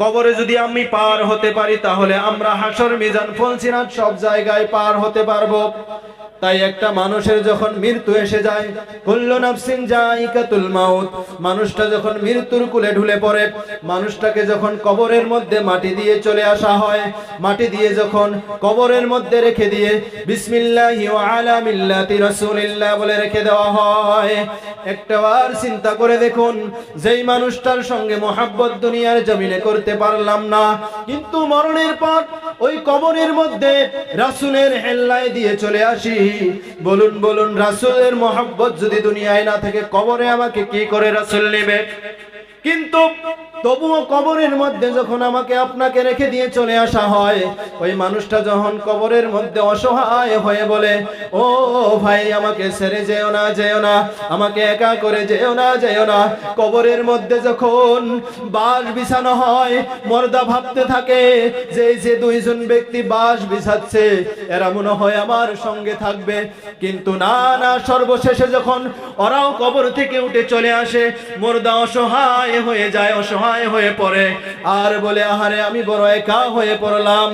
কবরে যদি আমি পার হতে পারি, তাহলে আমরা হাসর মিজান ফলসিনাথ সব জায়গায় পার হতে পারব। তাই একটা মানুষের যখন মৃত্যু এসে যায়, কুল্লু নাফসিন জাইকাতুল মাউত। মানুষটা যখন মৃত্যুর কুলে ঢুলে পড়ে, মানুষটাকে যখন কবরের মধ্যে মাটি দিয়ে চলে আসা হয়, মাটি দিয়ে যখন কবরের মধ্যে রেখে দিয়ে বিসমিল্লাহি ওয়া আলা মিল্লাতি রাসূলিল্লাহ বলে রেখে দেওয়া হয় একটাবার চিন্তা করে দেখুন, যেই মানুষটার সঙ্গে মোহাব্বত দুনিয়ার জমিনে করতে পারলাম না, কিন্তু মরণের পর ওই কবরের মধ্যে রাসূলের হেল্লায় দিয়ে চলে আসি। বলুন বলুন, রাসুলের মোহাব্বত যদি দুনিয়ায় না থাকে, কবরে আমাকে কি করে রাসুল নেবে? কিন্তু তবুও কবরের মধ্যে যখন আমাকে আপনাকে রেখে দিয়ে চলে আসা হয়, ওই মানুষটা যখন কবরের মধ্যে অসহায় হয়ে বলে, ও ভাই, আমাকে ছেড়ে যেও না যেও না, আমাকে একা করে যেও না যেও না। কবরের মধ্যে যখন বাস বিছানো হয়, মর্দা ভাবতে থাকে যে যে দুইজন ব্যক্তি বাস বিছাচ্ছে, এরা মনে হয় আমার সঙ্গে থাকবে। কিন্তু না না, সর্বশেষে যখন ওরাও কবর থেকে উঠে চলে আসে, মর্দা অসহায় হয়ে যায়, অসহায় হয়ে পড়ে। আর বলে, আহারে, আমি বড় একা হয়ে পড়লাম।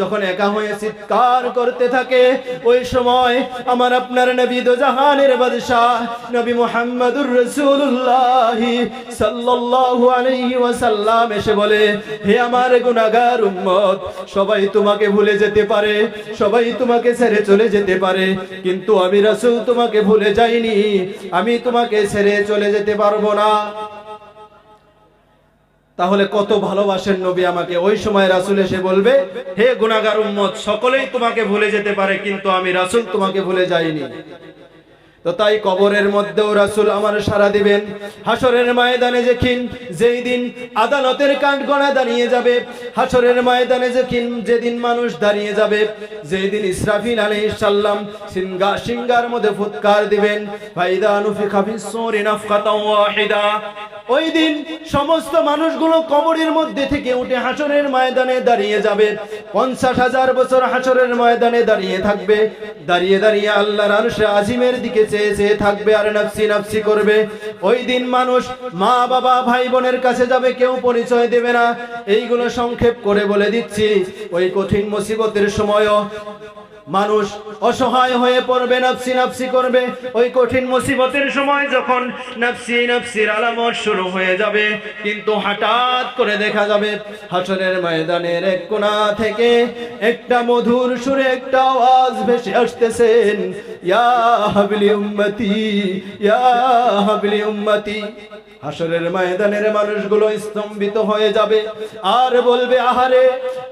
যখন একা হয়ে চিৎকার করতে থাকে, ওই সময় আমার আপনার নবী দো জাহানের বাদশাহ, নবী মুহাম্মদুর রাসূলুল্লাহ সাল্লাল্লাহু আলাইহি ওয়াসাল্লাম এসে বলে, হে আমার গুনাহগার উম্মত, সবাই তোমাকে ভুলে যেতে পারে, সবাই তোমাকে ছেড়ে চলে যেতে পারে, কিন্তু আমি রাসূল তোমাকে ভুলে যাইনি, আমি তোমাকে ছেড়ে চলে যেতে পারব না। তাহলে কত ভালোবাসেন নবী আমাকে। ওই সময় রাসুল এসে বলবে, হে গুনাগার উম্মত, সকলেই তোমাকে ভুলে যেতে পারে, কিন্তু আমি রাসুল তোমাকে ভুলে যাইনি। তো তাই কবরের মধ্যেও রাসূল আমার সারা দিবেন। হাসরের ময়দানে যেখিন যেই দিন আদালতের কাঠ গড়া দাঁড়িয়ে যাবে হাসরের ময়দানে যেখিন যেদিন মানুষ দাঁড়িয়ে যাবে, যেই দিন ইসরাফিল আলী সালাম সিংহা সিঙ্গার মধ্যে ফুৎকার দিবেন ওই দিন সমস্ত মানুষগুলো কবরের মধ্যে থেকে উঠে হাসরের ময়দানে দাঁড়িয়ে যাবে। পঞ্চাশ হাজার বছর হাসরের ময়দানে দাঁড়িয়ে থাকবে। দাঁড়িয়ে দাঁড়িয়ে আল্লাহর আরশে আজিমের দিকে চেয়ে চেয়ে থাকবে আর নাফসি নাফসি করবে। ওই দিন মানুষ মা, বাবা, ভাই, বোনের কাছে যাবে, কেউ পরিচয় দেবে না। এইগুলো সংক্ষেপ করে বলে দিচ্ছি। ওই কঠিন মুসিবতের সময়ও মানুষ অসহায় হয়ে পড়বে, নাফসি নাফসি করবে। ওই কঠিন মুসিবতের সময় যখন নাফসি নাফসির আলামত শুরু হয়ে যাবে, কিন্তু হঠাৎ করে দেখা যাবে হাসনের ময়দানের এক কোণা থেকে একটা মধুর সুরে একটা আওয়াজ ভেসে আসতেছেন ইয়া হাবলি উম্মতি, ইয়া হাবলি উম্মতি। হাসরের ময়দানের মানুষগুলো স্তম্ভিত হয়ে যাবে, আর বলবে, আহারে,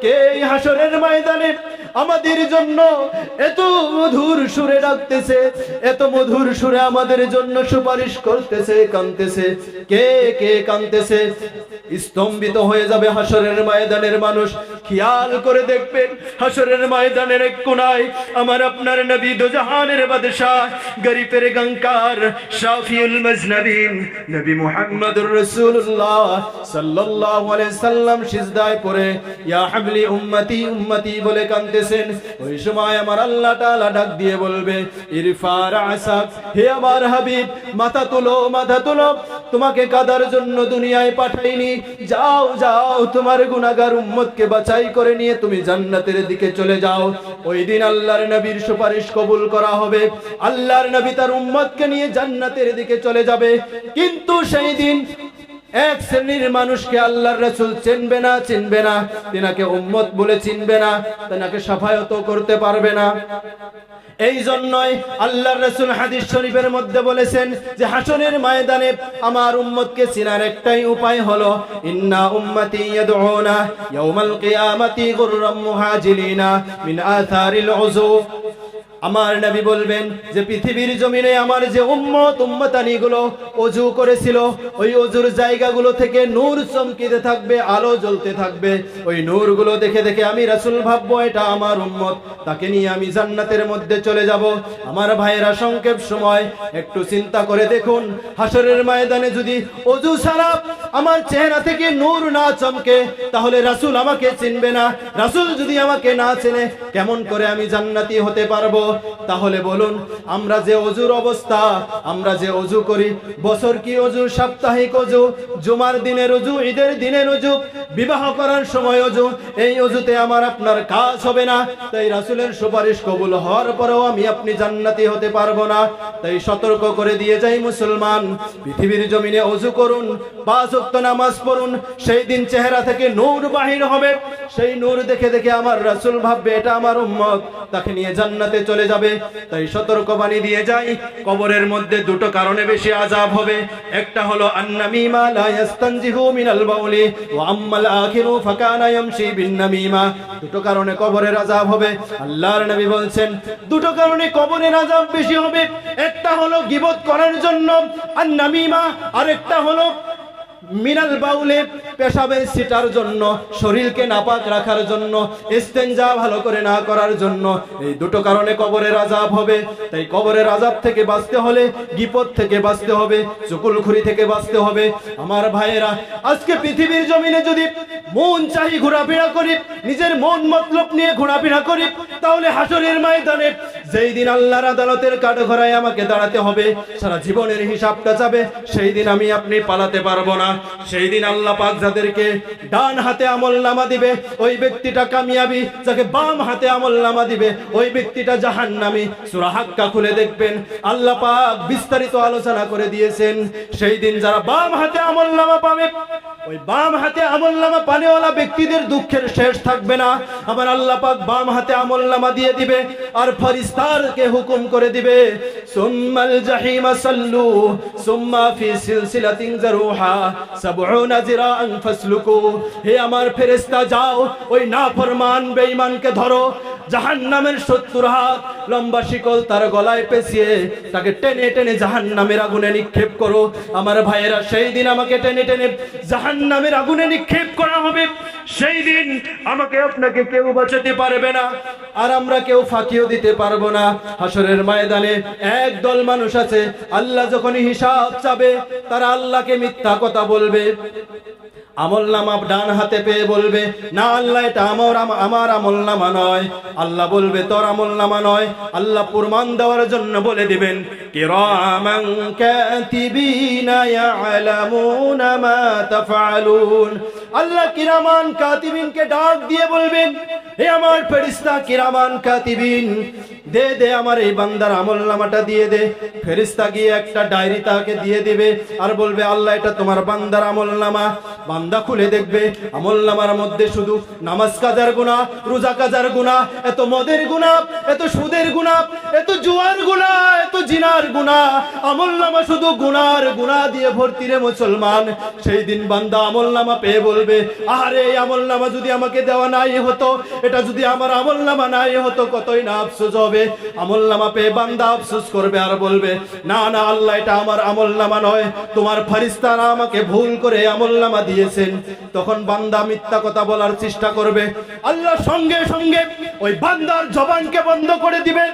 কে হাসরের ময়দানে আমাদের জন্য এত মধুর সুরে ডাকতেছে, এত মধুর সুরে আমাদের জন্য সুপারিশ করতেছে কানতেছে কে কে কানতেছে স্তম্ভিত হয়ে যাবে হাসরের ময়দানের মানুষ। খেয়াল করে দেখবেন, হাসরের ময়দানের এক কোনায় আমার আপনার নবী দোজাহানের বাদশাহ, গরিবের গঙ্কার শাফিউল মজনবিন, নবী মুহাম্মদুর রাসূলুল্লাহ সাল্লাল্লাহু আলাইহি সাল্লাম সিজদায় পড়ে, ইয়া হাবলি উম্মতি উম্মতি বলে কাঁদতেছেন ওই সময় আমার আল্লাহ তাআলা ডাক দিয়ে বলবে, ইরফা রাসাক হে আমার হাবিব, মাথা তুলো মাথা তুলো। তোমাকে কাদার জন্য দুনিয়ায় পাঠাইনি। যাও যাও, তোমার গুনাহগার উম্মতকে বাছাই করে নিয়ে তুমি জান্নাতের দিকে চলে যাও। ওই দিন আল্লাহর নবীর সুপারিশ কবুল করা হবে। আল্লাহর নবী তার উম্মতকে নিয়ে জান্নাতের দিকে চলে যাবে। কিন্তু সেই দিন এক শ্রেণির মানুষকে আল্লাহর রাসূল চিনবে না চিনবে না। তিনাকে উম্মত বলে চিনবে না, তিনাকে সাফায়ত করতে পারবে না। এই জন্যই আল্লাহর রাসূল হাদিস শরীফের মধ্যে বলেছেন যে, হাসরের ময়দানে আমার উম্মতকে চিনার একটাই উপায় হলো, ইন্না উম্মতি ইয়াদউনা ইয়াউমাল কিয়ামাতি গুররাম মুহাজিলিনা মিন আথারিল উযু। আমার নবী বলবেন যে পৃথিবীর জমিনে আমার যে উম্মত উম্মতানি গুলো অজু করেছিল, ওই অজুর জায়গাগুলো থেকে নূর চমকিতে থাকবে, আলো জ্বলতে থাকবে। ওই নূরগুলো দেখে দেখে আমি রাসূল ভাববো, এটা আমার উম্মত। তাকে নিয়ে আমি জান্নাতের মধ্যে চলে যাব। আমার ভাইয়েরা সংক্ষেপ সময়, একটু চিন্তা করে দেখুন। হাসরের ময়দানে যদি অজু ছাড়া আমার চেহারা থেকে নূর না চমকে, তাহলে রাসূল আমাকে চিনবে না। রাসূল যদি আমাকে না চেনে, কেমন করে আমি জান্নাতি হতে পারব? তাহলে বলুন, আমরা যে অজুর অবস্থা, আমরা যে অজু করি, বছর কি অজু, সাপ্তাহিক অজু, জুমার দিনের অজু, ঈদের দিনের অজু, বিবাহ করার সময় অজু, এই অজুতে আমার আপনার কাজ হবে না। তাই রাসূলের সুপারিশ কবুল হওয়ার পরেও আমি আপনি জান্নাতি হতে পারব না। তাই সতর্ক করে দিয়ে যাই মুসলমান। পৃথিবীর জমিনে অজু করুন, পাঁচ ওয়াক্ত নামাজ পড়ুন, সেই দিন চেহারা থেকে নূর বাহির হবে। সেই নূর দেখে দেখে আমার রাসুল ভাববে, এটা আমার উম্মত। তাকে নিয়ে জান্নাতে চলে যাবে। তাই সতর্ক বাণী দিয়ে যাই। কবরের মধ্যে দুটো কারণে বেশি আযাব হবে। একটা হলো, আন্নামিমা লা ইয়াস্তানজিহু মিনাল বাউলি, ওয়া আম্মাল আখিরু ফাকানা ইয়ামশি বিন নামিমা দুটো কারণে কবরের আযাব হবে। আল্লাহর নবী বলছেন, দুটো কারণে কবরের আযাব বেশি হবে। একটা হলো, গীবত করার জন্য আন্নামিমা, আরেকটা হলো মিনাল বাউলে পেশাবের সিটার জন্য, শরীরকে নাপাক রাখার জন্য, ইস্তেঞ্জা ভালো করে না করার জন্য। এই দুটো কারণে কবরের আজাব হবে। তাই কবরের আজাব থেকে বাঁচতে হলে গিপদ থেকে বাঁচতে হবে চকুল চকুলখুরি থেকে বাঁচতে হবে। আমার ভাইয়েরা, আজকে পৃথিবীর জমিনে যদি মন চাহি ঘোরাফেরা করি, নিজের মন মতলব নিয়ে ঘোরাফেরা করি, তাহলে হাসরের ময়দানে যেই দিন আল্লাহর আদালতের কাঠঘরায় আমাকে দাঁড়াতে হবে, সারা জীবনের হিসাবটা যাবে সেই দিন আমি আপনি পালাতে পারব না। সেই দিন আল্লাহ পাক যাদেরকে ডান হাতে আমল নামা দিবে, ওই ব্যক্তিটা কামিয়াবি, যাকে বাম হাতে আমল নামা দিবে, ওই ব্যক্তিটা জাহান্নামী। সূরা হাক্কা খুলে দেখবেন, আল্লাহ পাক বিস্তারিত আলোচনা করে দিয়েছেন সেই দিন যারা বাম হাতে আমল নামা পাবে, ওই বাম হাতে আমল নামা পানেওয়ালা ব্যক্তিদের দুঃখের শেষ থাকবে না। আবার আল্লাহ পাক বাম হাতে আমল নামা দিয়ে দিবে, আর ফরিস্তারকে হুকুম করে দিবে। সুম্মাল জাহিমা সাল্লু, সুম্মা ফি সিলসিলাতিন জারুহা, সাবউনা জিরাআন ফাসলুকু। হে আমার ফেরেশতা, যাও, ওই নাফরমান, বেঈমানকে ধরো। জাহান্নামের সত্তর হাত লম্বা শিকল তার গলায় পেঁচিয়ে তাকে টেনে টেনে জাহান্নামের আগুনে নিক্ষেপ করো। আমার ভাইয়েরা সেই দিন আমাকে টেনে টেনে জাহান্নামের আগুনে নিক্ষেপ করা হবে। সেই দিন আমাকে আপনাকে কেউ বাঁচাতে পারবে না, আর আমরা কেউ ফাঁকিও দিতে পারব না। হাসরের ময়দানে এক দল মানুষ আছে, আল্লাহ যখন হিসাব চাবে, তারা আল্লাহকে মিথ্যা কথা বলবে। আমল নামা ডান হাতে পেয়ে বলবে, না আল্লাহ, এটা আমার আমার আমল নামা নয়। আল্লাহ বলবে, তোর আমল নামা নয়। আল্লাহ প্রমাণ দেওয়ার জন্য বলে দিবেন কিরামান কাতিবিনা ইয়ালামুনা মা তাফআলুন। আল্লাহ কিরামান কাতিবিনকে ডাক দিয়ে বলবেন, হে আমার ফেরেশতা, কিরামান কাতিবিন দে দে আমার এই বান্দার আমল নামাটা দিয়ে দে। ফেরিস্তা গিয়ে একটা ডায়েরি তাকে দিয়ে দিবে আর বলবে, আল্লাহ, এটা তোমার বান্দার আমল নামা। বান্দা খুলে দেখবে, আমল নামার মধ্যে শুধু নামাজ কাজার গুণা রোজা কাজার গুণা এত মদের গুণা এত সুদের গুণা এত জুয়ার গুণা এত জিনার গুণা আমল নামা শুধু গুণার গুণা দিয়ে ভর্তি রে মুসলমান। সেই দিন বান্দা আমল নামা পেয়ে বলবে আরে এই আমল নামা যদি আমাকে দেওয়া নাই হতো, এটা যদি আমার আমল নামা নাই হতো, কতই না আফসোস হবে আমল নামা পেয়ে বান্দা আফসোস করবে আর বলবে, না না, আল্লাহ, এটা আমার আমল নামা নয়। তোমার ফারিস্তারা আমাকে ভুল করে আমল নামা দিয়েছেন। তখন বান্দা মিথ্যা কথা বলার চেষ্টা করবে। আল্লাহ সঙ্গে সঙ্গে ওই বান্দার জবানকে বন্ধ করে দিবে।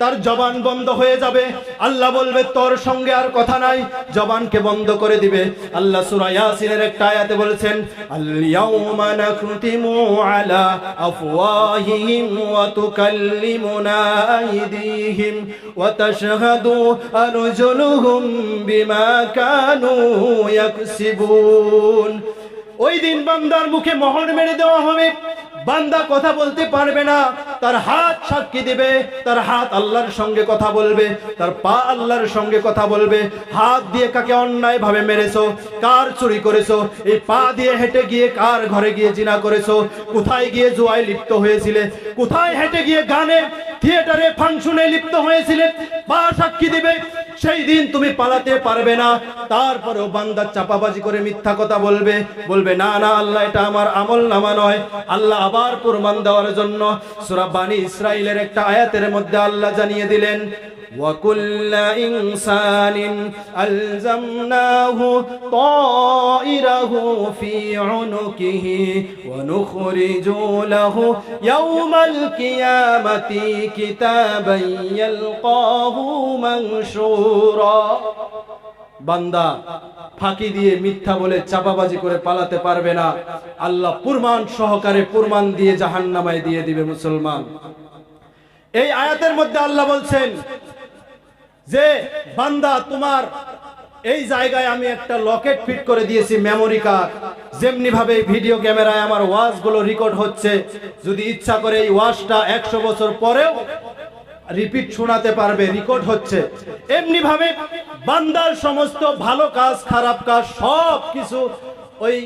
তার জবান বন্ধ হয়ে যাবে। আল্লাহ বলবে, তোর সঙ্গে আর কথা নাই। জবানকে বন্ধ করে দিবে। আল্লাহ সূরা ইয়াসিনের একটা আয়াতে বলেছেন আল ইয়াউমা নাখতিমু আলা আফওয়াহিহিম ওয়া তুকাল্লিমুনা আইদিহিম ওয়া তাশহাদু আরজুলুহুম বিমা কানু ইয়াকসিবুন। ওই দিন বান্দার মুখে মোহর মেরে দেওয়া হবে। বান্দা কথা বলতে পারবে না। তার হাত সাক্ষী দেবে, তার হাত আল্লাহর সঙ্গে কথা বলবে, তার পা আল্লাহর সঙ্গে কথা বলবে। হাত দিয়ে কাকে অন্যায় ভাবে মেরেছো? কার চুরি করেছ? এই পা দিয়ে হেঁটে গিয়ে কার ঘরে গিয়ে জিনা করেছ? কোথায় গিয়ে জুয়ায় লিপ্ত হয়েছিলে? কোথায় হেঁটে গিয়ে গানে থিয়েটারে ফাংশনে লিপ্ত হয়েছিলে? পা সাক্ষী দিবে, সেই দিন তুমি পালাতে পারবে না। তারপরেও বান্দা চাপাবাজি করে মিথ্যা কথা বলবে। বলবে, না না, আল্লাহ, এটা আমার আমল নামা নয়। আল্লাহ আবার প্রমাণ দেওয়ার জন্য সূরা বানী ইসরাইলের একটা আয়াতের মধ্যে আল্লাহ জানিয়ে দিলেন وكل إنسان ألزمناه طائره في عنقه ونخرج له يوم القيامة كتابا يلقاه منشورا বান্দা ফাঁকি দিয়ে মিথ্যা বলে চাপাবাজি করে পালাতে পারবে না। আল্লাহ প্রমাণ সহকারে প্রমাণ দিয়ে জাহান্নামায় দিয়ে দিবে মুসলমান। এই আয়াতের মধ্যে আল্লাহ বলছেন যে, বান্দা, তোমার এই জায়গায় আমি একটা লকেট ফিট করে দিয়েছি মেমোরি কার্ড। যেমনি ভাবে ভিডিও ক্যামেরায় আমার ওয়াজগুলো রেকর্ড হচ্ছে, যদি ইচ্ছা করে এই ওয়াজটা একশো বছর পরেও রিপিট শোনাতে পারবে রেকর্ড হচ্ছে। এমনি ভাবে বান্দার সমস্ত ভালো কাজ, খারাপ কাজ সব কিছু ওই,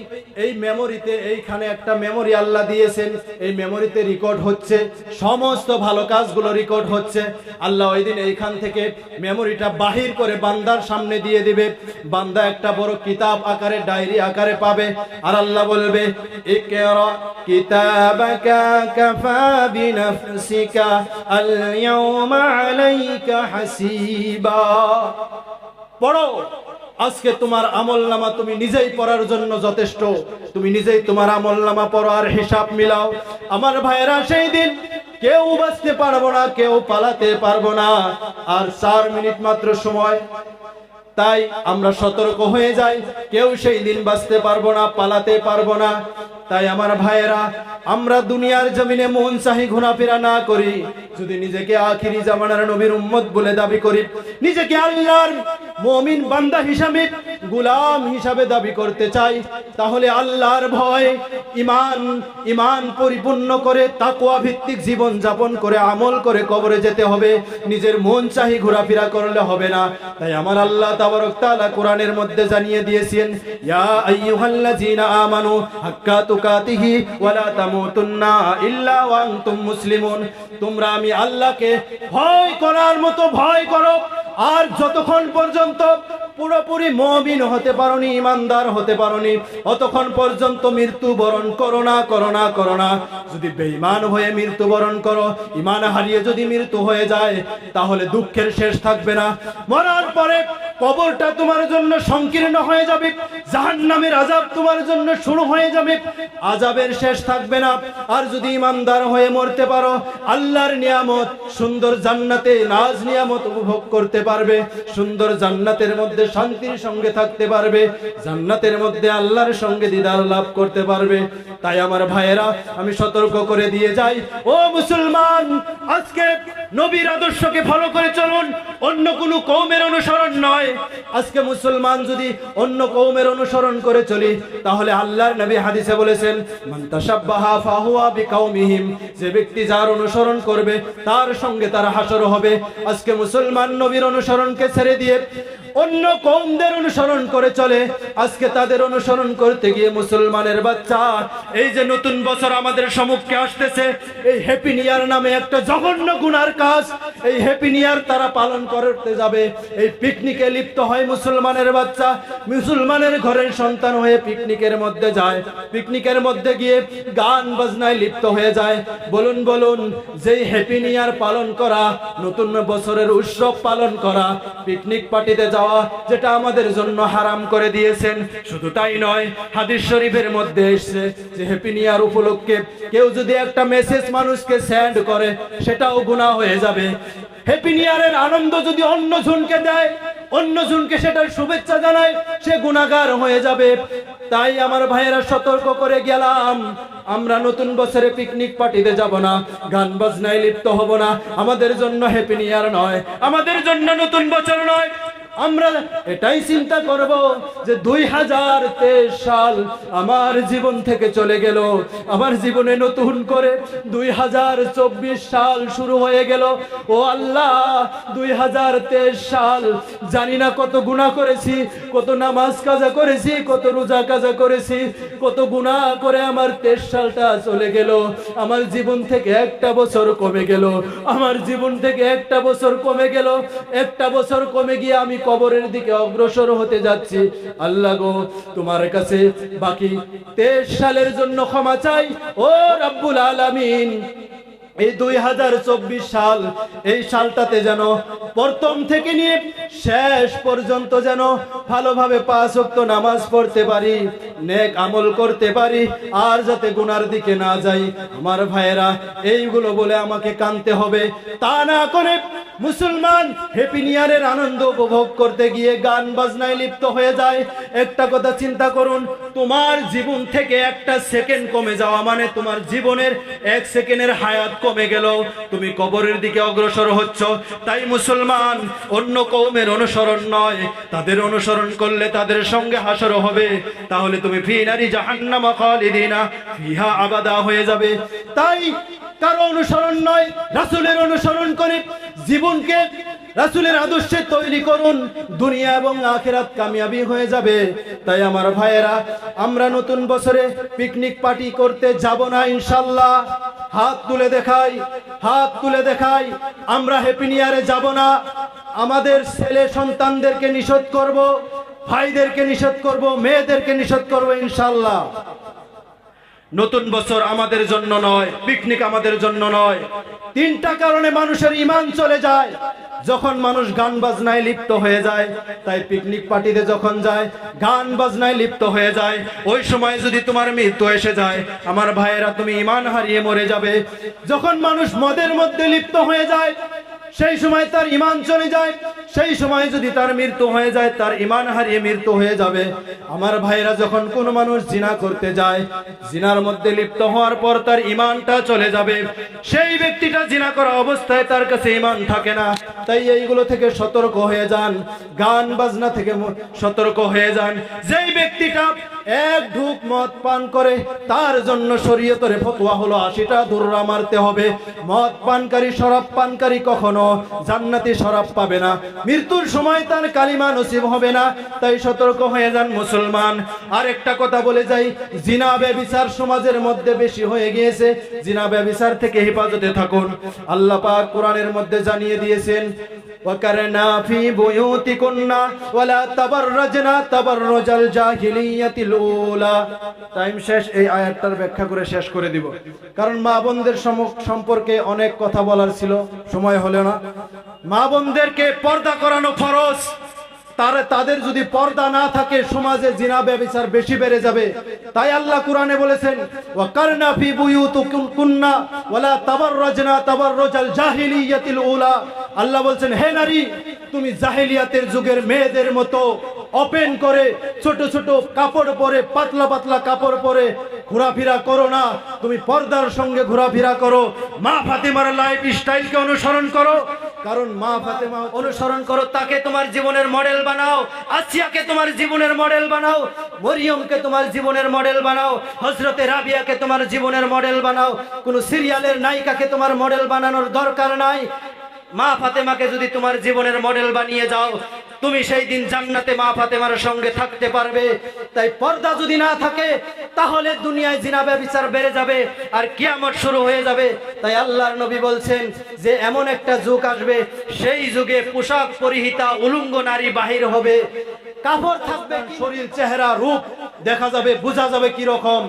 এই মেমোরিতে এইখানে একটা মেমোরি আল্লাহ দিয়েছেন। এই মেমোরিতে রেকর্ড হচ্ছে, সমস্ত ভালো কাজগুলো রেকর্ড হচ্ছে। আল্লাহ ওই দিন এইখান থেকে মেমোরিটা বাহির করে বান্দার সামনে দিয়ে দিবে। বান্দা একটা বড় কিতাব আকারে, ডায়েরি আকারে পাবে। আর আল্লাহ বলবে পড়ো। আজকে তোমার আমল নামা তুমি নিজেই পড়ার জন্য যথেষ্ট। তুমি নিজেই তোমার আমল নামা পড়ো আর হিসাব মিলাও। আমার ভাইয়েরা, সেই দিন কেউ বাঁচতে পারব না, কেউ পালাতে পারব না। আর চার মিনিট মাত্র সময়। তাই আমরা সতর্ক হয়ে যাই। কেউ সেই দিন বাঁচতে পারব না, পালাতে পারব না। তাই আমার ভাইয়েরা, আমরা দুনিয়ার জমিনে মন চাহি ঘোরাফেরা না করি। যদি নিজেকে আখিরি জামানার নবীর উম্মত বলে দাবি করি, নিজেকে আল্লাহর মমিন বান্দা হিসাবে গুলাম হিসাবে দাবি করতে চাই, তাহলে আল্লাহর ভয় ইমান ইমান পরিপূর্ণ করে তাকওয়া ভিত্তিক জীবন যাপন করে আমল করে কবরে যেতে হবে, নিজের মন চাহি ঘোরাফেরা করলে হবে না। তাই আমার আল্লাহ তাবারক তাআলা কোরআনের মধ্যে জানিয়ে দিয়েছেন, ইয়া আইয়ুহাল্লাযীনা আমানু, হাক্কা তুকাতিহি ওয়ালা তামুতুন্না ইল্লা ওয়া আনতুম মুসলিমুন। তোমরা আমি আল্লাহকে ভয় করার মতো ভয় করো, আর যতক্ষণ পর্যন্ত পুরোপুরি মমিন হতে পারোনি, ইমানদার হতে পারোনি। অতক্ষণ পর্যন্ত মৃত্যুবরণ করো না করো না করো না। যদি বেঈমান হয়ে মৃত্যুবরণ করো ইমান হারিয়ে যদি মৃত্যু হয়ে যায়, তাহলে দুঃখের শেষ থাকবে না। মরার পরে কবরটা তোমার জন্য সংকীর্ণ হয়ে যাবে, জাহান্নামের আজাব তোমার জন্য শুরু হয়ে যাবে। আজাবের শেষ থাকবে না। আর যদি ইমানদার হয়ে মরতে পারো, আল্লাহর নিয়ামত সুন্দর জান্নাতে নাজ নিয়ামত উপভোগ করতে পারবে, সুন্দর জান্নাতের মধ্যে শান্তির সঙ্গে থাকতে পারবে, জান্নাতের মধ্যে আল্লাহর সঙ্গে দিদার লাভ করতে পারবে। তাই আমার ভাইয়েরা, আমি সতর্ক করে দিয়ে যাই। ও মুসলমান, আজকে নবীর আদর্শকে ফলো করে চলুন, অন্য কোনো কৌমের অনুসরণ নয়। আজকে মুসলমান যদি অন্য কৌমের অনুসরণ করে চলি, তাহলে আল্লাহর নবী হাদিসে বলেছেন যে ব্যক্তি যার অনুসরণ করবে, তার সঙ্গে তার হাসর হবে। আজকে মুসলমান নবীর অনুসরণকে ছেড়ে দিয়ে অন্য কৌমদের অনুসরণ করে চলে। আজকে তাদের অনুসরণ করতে গিয়ে মুসলমানের বাচ্চা, এই যে নতুন বছর আমাদের সম্মুখে আসতেছে, এই হ্যাপি নিয়ার নামে একটা জঘন্য গুনার কাজ, এই হ্যাপি নিয়ার তারা পালন করতে যাবে। এই পিকনিকে লিপ্ত হয় মুসলমানের বাচ্চা, মুসলমানের ঘরের সন্তান হয়ে পিকনিকের মধ্যে যায়। পিকনিকের মধ্যে গিয়ে গান বাজনায় লিপ্ত হয়ে যায়। বলুন বলুন, যেই হ্যাপি নিয়ার পালন করা, নতুন বছরের উৎসব পালন করা পিকনিক পার্টিতে যাওয়া যেটা আমাদের জন্য হারাম করে দিয়েছেন। শুধু তাই নয়, হাদিস শরীফের মধ্যে এসছে যে হ্যাপি নিয়ার উপলক্ষে কেউ যদি একটা মেসেজ মানুষকে সেন্ড করে, সেটাও গুনাহ হয়ে যাবে। হ্যাপি নিয়ারের আনন্দ যদি অন্য জনকে দেয়, অন্য জনকে সেটার শুভেচ্ছা জানায়, সে গুণাগার হয়ে যাবে। তাই আমার ভাইয়েরা সতর্ক করে গেলাম। আমরা নতুন বছরে পিকনিক পার্টিতে যাব না, গান বাজনায় লিপ্ত হব না। আমাদের জন্য হ্যাপি নিয়ার নয়, আমাদের জন্য নতুন বছর নয়। আমরা এটাই চিন্তা করব যে দুই হাজার তেইশ সাল আমার জীবন থেকে চলে গেল। আমার জীবনে নতুন করে দুই হাজার চব্বিশ সাল শুরু হয়ে গেল। ও আল্লাহ, দুই হাজার তেইশ সাল, জানি না কত গুণা করেছি, কত নামাজ কাজা করেছি, কত রোজা কাজা করেছি, কত গুণা করে আমার তেইশ সালটা চলে গেল। আমার জীবন থেকে একটা বছর কমে গেল। আমার জীবন থেকে একটা বছর কমে গেল। একটা বছর কমে গিয়ে আমি কবরের দিকে অগ্রসর হতে যাচ্ছি। আল্লাহ গো, তোমার কাছে বাকি তেইশ সালের জন্য ক্ষমা চাই। ও রাব্বুল আলামিন। এই দুই হাজার চব্বিশ সাল, এই সালটাতে যেন প্রথম থেকে নিয়ে শেষ পর্যন্ত যেন ভালোভাবে পাঁচ ওয়াক্ত নামাজ পড়তে পারি, নেক আমল করতে পারি, আর যাতে গুনার দিকে না যাই। আমার ভাইয়েরা, এইগুলো বলে আমাকে কানতে হবে। তা না করে মুসলমান হ্যাপি নিয়ারের আনন্দ উপভোগ করতে গিয়ে গান বাজনায় লিপ্ত হয়ে যায়। একটা কথা চিন্তা করুন, তোমার জীবন থেকে একটা সেকেন্ড কমে যাওয়া মানে তোমার জীবনের এক সেকেন্ডের হায়াত। কমে গেল। তুমি কবরের দিকে অগ্রসর হচ্ছ। তাই মুসলমান অন্য কৌমের অনুসরণ নয়। তাদের অনুসরণ করলে তাদের সঙ্গে হাসর হবে। তাহলে তুমি ফি নারি খালিদিনা, ফিহা আবাদা হয়ে যাবে। তাই কারও অনুসরণ নয়, রাসূলের অনুসরণ করে। জীবনকে রাসুলের আদর্শে তৈরি করুন। দুনিয়া এবং আখেরাত কামিয়াবি হয়ে যাবে। তাই আমার ভাইয়েরা, আমরা নতুন বছরে পিকনিক পার্টি করতে যাব না ইনশাল্লাহ। হাত তুলে দেখাই, হাত তুলে দেখাই, আমরা হ্যাপি নিয়ারে যাব না। আমাদের ছেলে সন্তানদেরকে নিষেধ করব, ভাইদেরকে নিষেধ করব, মেয়েদেরকে নিষেধ করব ইনশাল্লাহ নতুন বছর আমাদের জন্য নয় পিকনিক আমাদের জন্য নয়। তিনটা কারণে মানুষের ইমান চলে যায়। যখন মানুষ গান বাজনায় লিপ্ত হয়ে যায়, তাই পিকনিক পার্টিতে যখন যায়, গান বাজনায় লিপ্ত হয়ে যায়। ওই সময় যদি তোমার মৃত্যু এসে যায়, আমার ভাইয়েরা তুমি ইমান হারিয়ে মরে যাবে। যখন মানুষ মদের মধ্যে লিপ্ত হয়ে যায় সেই সময় তার ইমান চলে যায়। সেই সময় যদি তার মৃত্যু হয়ে যায়, তার ইমান হারিয়ে মৃত্যু হয়ে যাবে। আমার ভাইরা যখন কোন মানুষ জিনা করতে যায়, জিনার মধ্যে লিপ্ত হওয়ার পর তার ইমানটা চলে যাবে। সেই ব্যক্তিটা জিনা করা অবস্থায় তার কাছে ইমান থাকে না। তাই এইগুলো থেকে সতর্ক হয়ে যান। গান বাজনা থেকে সতর্ক হয়ে যান। যেই ব্যক্তিটা এক ঢুক মদ পান করে, তার জন্য শরীয়তরে ফতোয়া হলো আশিটা দুর্রা মারতে হবে। মদ পানকারী, শরাব পানকারী কখনো জান্নাতি শরাব পাবে না মৃত্যুর সময় তার কালিমা নসিব হবে না তাই সতর্ক হয়ে যান মুসলমান আর একটা কথা বলে যাই জিনা ব্যবিচার সমাজের মধ্যে বেশি হয়ে গিয়েছে জিনা ব্যবিচার থেকে হেফাজতে থাকুন আল্লাহ পাক কোরআনের মধ্যে জানিয়ে দিয়েছেন وكرنا في بيوتكن ولا تبرجنا تبرج الجاهلية الأولى টাইম শেষ এই আয়াতটার ব্যাখ্যা করে শেষ করে দিব কারণ মা বোনদের সম- সম্পর্কে অনেক কথা বলার ছিল সময় হলো না মা বোনদেরকে পর্দা করানো ফরজ। তাদের যদি পর্দা না থাকে, সমাজে জিনা ব্যবচার বেশি বেড়ে যাবে। তাই আল্লাহ কোরআনে বলেছেন, ওয়াকারনা ফি বুয়ুতুকুন্না ওয়ালা তাবাররাজনা তাবাররুজাল জাহিলিয়াতিল উলা। আল্লাহ বলছেন, হে নারী তুমি জাহিলিয়াতের যুগের মেয়েদের মতো ওপেন করে ছোট ছোট কাপড় পরে, পাতলা পাতলা কাপড় পরে ঘোরাফেরা করো না। তুমি পর্দার সঙ্গে ঘোরাফেরা করো। মা ফাতেমার লাইফ স্টাইলকে অনুসরণ করো। কারণ মা ফাতেমা অনুসরণ করো, তাকে তোমার জীবনের মডেল বানাও। আসিয়াকে তোমার জীবনের মডেল বানাও। মরিয়মকে তোমার জীবনের মডেল বানাও। হজরতে রাবিয়াকে তোমার জীবনের মডেল বানাও। কোনো সিরিয়ালের নায়িকাকে তোমার মডেল বানানোর দরকার নাই। মা ফাতেমাকে যদি তোমার জীবনের মডেল বানিয়ে যাও, তুমি সেই দিন জান্নাতে মা ফাতেমার সঙ্গে থাকতে পারবে। তাই পর্দা যদি না থাকে, তাহলে দুনিয়ায় জিনা ব্যবচার বেড়ে যাবে আর কিয়ামত শুরু হয়ে যাবে। তাই আল্লাহর নবী বলছেন যে, এমন একটা যুগ আসবে, সেই যুগে পোশাক পরিহিতা উলঙ্গ নারী বাহির হবে। কাপড় থাকবে শরীর, চেহারা, রূপ দেখা যাবে, বোঝা যাবে কি রকম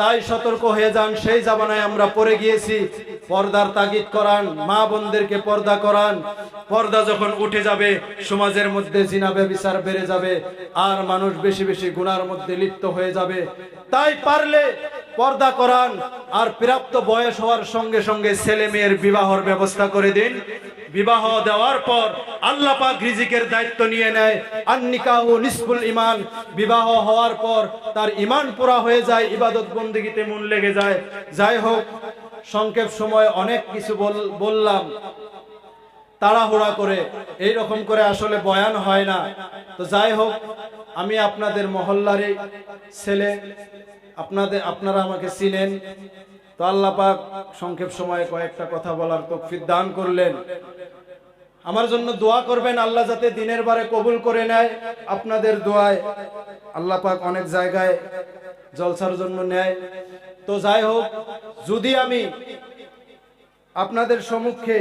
তাই সতর্ক হয়ে যান, সেই জামানায় আমরা পড়ে গিয়েছি। পর্দার তাগিদ করান, মা বোনদেরকে পর্দা করান। পর্দা যখন উঠে যাবে, সমাজের মধ্যে জিনা ব্যবিচার বেড়ে যাবে, আর মানুষ বেশি বেশি গুণার মধ্যে লিপ্ত হয়ে যাবে। তাই পারলে পর্দা করান আর প্রাপ্ত বয়স হওয়ার সঙ্গে সঙ্গে ছেলে মেয়ের বিবাহর ব্যবস্থা করে দিন। বিবাহ দেওয়ার পর আল্লাহ পাক রিজিকের দায়িত্ব নিয়ে নেয়। আন্নিকাহু নিসফুল ইমান বিবাহ হওয়ার পর তার ইমান পুরা হয়ে যায়, ইবাদত বন্দিগিতে মন লেগে যায়। যাই হোক, সংক্ষেপ সময় অনেক কিছু বল- বললাম। তাড়াহুড়া করে এই রকম করে আসলে বয়ান হয় না। তো যাই হোক আমি আপনাদের মহল্লারই ছেলে। আপনাদের, আপনারা আমাকে চিনেন। তো আল্লাহ পাক সংক্ষেপ সময়ে কয়েকটা কথা বলার তৌফিক দান করলেন। আমার জন্য দোয়া করবেন, আল্লাহ যাতে দিনের বারে কবুল করে নেয় আপনাদের দোয়ায়। আল্লাহ পাক অনেক জায়গায় জলসার জন্য নেয়। তো যাই হোক, যদি আমি আপনাদের সম্মুখে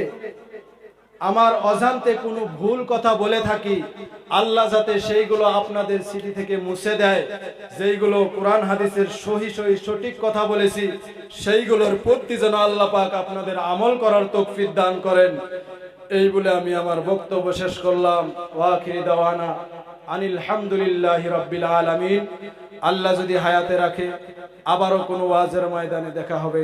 আমার অজান্তে কোনো ভুল কথা বলে থাকি, আল্লাহ যাতে সেইগুলো আপনাদের স্মৃতি থেকে মুছে দেয়। যেইগুলো কোরআন হাদিসের সহি সহি সঠিক কথা বলেছি, সেইগুলোর প্রতি যেন আল্লাহ পাক আপনাদের আমল করার তৌফিক দান করেন। এই বলে আমি আমার বক্তব্য শেষ করলাম। ওয়াখিরি দাওয়ানা আনিল হামদুলিল্লাহি রাব্বিল আলামিন। আল্লাহ যদি হায়াতে রাখে, আবারও কোনো ওয়াজের ময়দানে দেখা হবে।